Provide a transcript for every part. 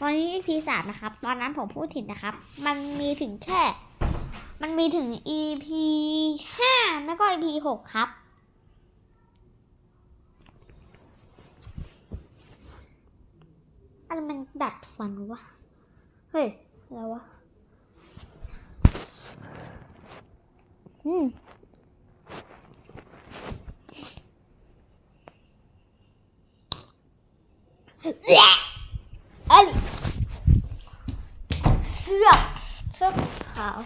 ตอนนี้ EP สามนะครับ ตอนนั้นผมพูดผิดนะครับ มันมีถึงแค่ มันมีถึง EP ห้าแล้วก็ EP หกครับ อะไรมันดัดฟันวะ เฮ้ย อะไรวะ อืมเอ้ย เสื้อเสื้อขาว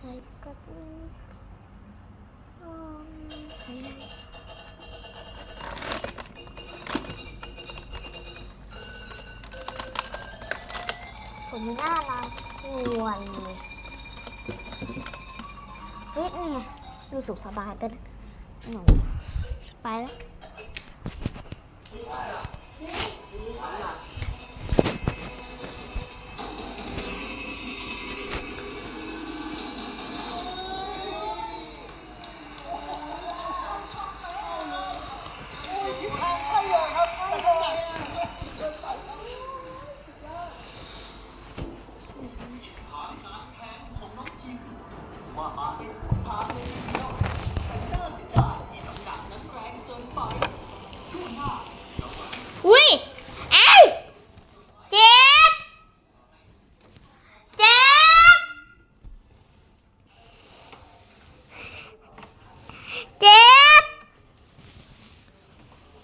ให้กับอืมผมไม่น่ารักควรเลย ฮ้ยเนี่ยดูสุขสบายกันหนูไปแล้ว อุ้ยเอ้ยเจ็บเจ็บเจ็บ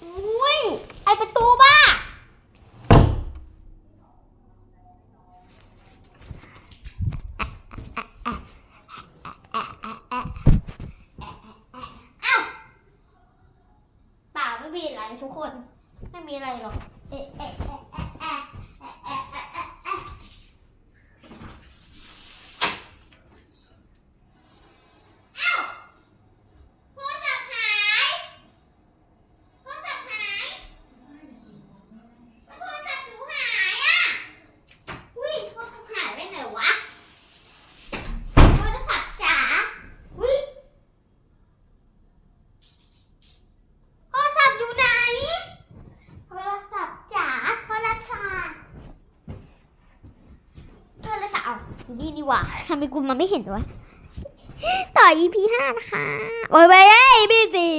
อุ้ย ไอประตูบ้า อ้าวเปล่าไม่มี อะไรทุกคน ไม่มีอะไรหรอก เอ๊ะเอ๊ะเอ๊ะเอ๊ะเอ๊ะเอ๊ะเอ๊ะเอ๊ะเอ๊ะอ้าวโทรศัพท์หายโทรศัพท์หายโทรศัพท์หนูหายอะอุ้ยโทรศัพท์หายไปไหนวะ โทรศัพท์จ๋าอุ้ย โทรศัพท์อยู่ไหน โทรศัพท์จ๋า โทรศัพท์ โทรศัพท์เอาอยู่ นี่ดีกว่าทำไมกูมันไม่เห็นวะต่อ EP ห้านะคะ โอ้ยไปเอ้ย EP สี่